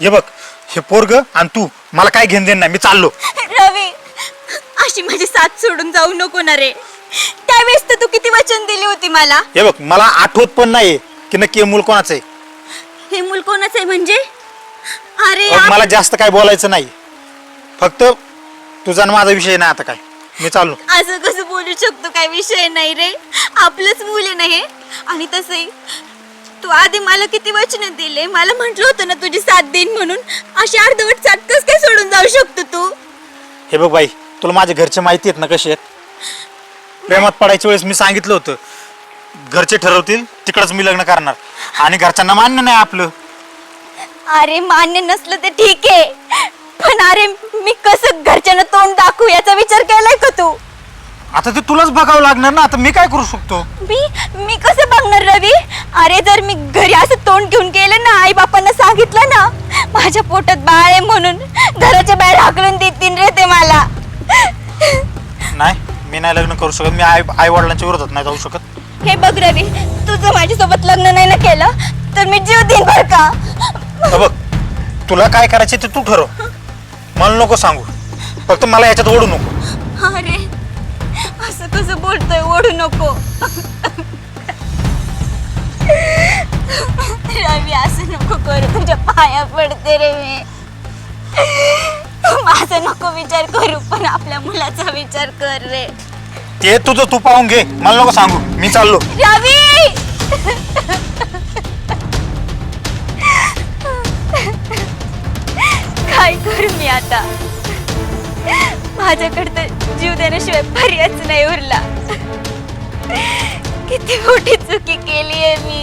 हे बघ हे पोरग आणि तू मला काय घेऊन देण नाही मी चाललो. रवी अशी माझी साथ सोडून जाऊ नको ना रे. त्यावेळेस तर तू किती वचन दिली होती मला. हे बघ मला आठवत पण नाही की नक्की हे मूल कोणाचं आहे. हे मूल कोणाचं आहे म्हणजे? अरे आप- मला जास्त काय बोलायचं नाही. फक्त तुझा आणि माझा विषय नाही आता काय. मी चाललो. असं कसं बोलू शकतो? काय विषय नाही रे. आपलंच मूल आहे ना हे. आणि तसंही. आधी मला किती वचन दिले? मला म्हंटल होतं ना तुझी साथ देईन म्हणून. अशी अर्धवट साथ कस काय सोडून जाऊ शकतो तू? हे बघ बाई तुला माझे घरचे माहिती आहेत ना कसे आहेत? प्रेमात पडायच्या वेळेस मी सांगितलं होतं घरचे ठरवतील तिकडच मी लग्न करणार. आणि घरच्यांना मान्य नाही आपलं. अरे मान्य नसलं तर ठीक आहे. पण अरे मी कसं घरच्यांना तोंड दाखवू याचा विचार आता ते तुलाच बघावं लागणार ना. आता मी काय करू शकतो? मी मी कसं बघणार रवी? अरे जर मी घरी असं तोंड घेऊन गेले ना आई बापांना सांगितलं ना माझ्या पोटात बाळ आहे म्हणून घराच्या बाहेर हाकलून देतील रे ते मला. नाही मी नाही लग्न करू शकत. मी आई आई वडिलांच्या विरोधात नाही जाऊ शकत. हे बघ रवी तुझं माझ्यासोबत लग्न नाही ना केलं तर मी जीव देईन बर का? बघ तुला काय करायचे ते तू ठरव. मला नको सांगू. फक्त मला याच्यात ओढू नको. अरे असं कसं बोलतोय ओढू नको. रवी असं नको करू तुझ्या पाया पडते रे मी. माझा नको विचार करू पण आपल्या मुलाचा विचार कर रे. ते तुझं तू पाहून घे मला नको सांगू मी चाललो. रवी! काय करू मी आता? माझ्याकडे तर जीव देण्याशिवाय पर्यायच नाही उरला. किती मोठी चुकी केली आहे मी.